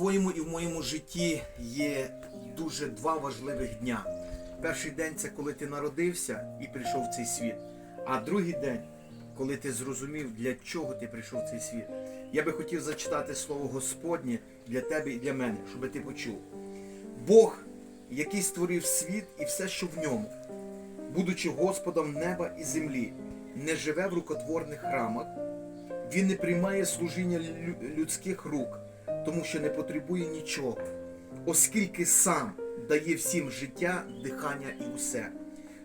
твоєму і в моєму житті є дуже два важливих дня. Перший день це коли ти народився і прийшов в цей світ. А другий день, коли ти зрозумів, для чого ти прийшов в цей світ. Я би хотів зачитати слово Господнє для тебе і для мене, щоб ти почув. Бог, який створив світ і все, що в ньому, будучи Господом неба і землі, не живе в рукотворних храмах, він не приймає служіння людських рук, тому що не потребує нічого, оскільки сам дає всім життя, дихання і усе.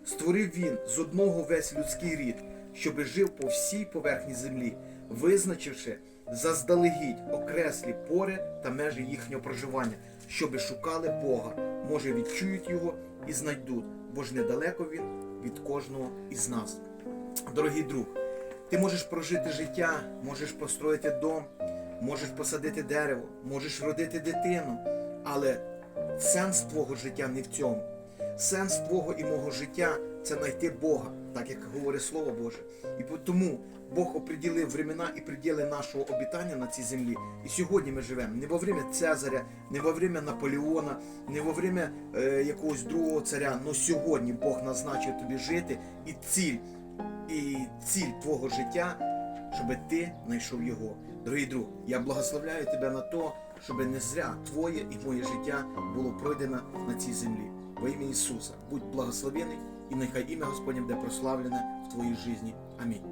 Створив він з одного весь людський рід, щоби жив по всій поверхні землі, визначивши заздалегідь окреслі пори та межі їхнього проживання, щоби шукали Бога, може відчують його і знайдуть, бо ж недалеко він від кожного із нас. Дорогий друг, ти можеш прожити життя, можеш построїти дом, можеш посадити дерево, можеш родити дитину, але сенс твого життя не в цьому. Сенс твого і мого життя це знайти Бога, так як говорить Слово Боже. І тому Бог оприділив времена і приділи нашого обітання на цій землі. І сьогодні ми живемо не во время Цезаря, не во время Наполеона, не во время е, якогось другого царя. Но сьогодні Бог назначив тобі жити і ціль, і ціль твого життя, щоб ти знайшов його. Дорогий друг, я благословляю тебе на то, щоб не зря твоє і моє життя було пройдено на цій землі. Во ім'я Ісуса, будь благословений, і нехай ім'я Господнє буде прославлене в твоїй житті. Амінь.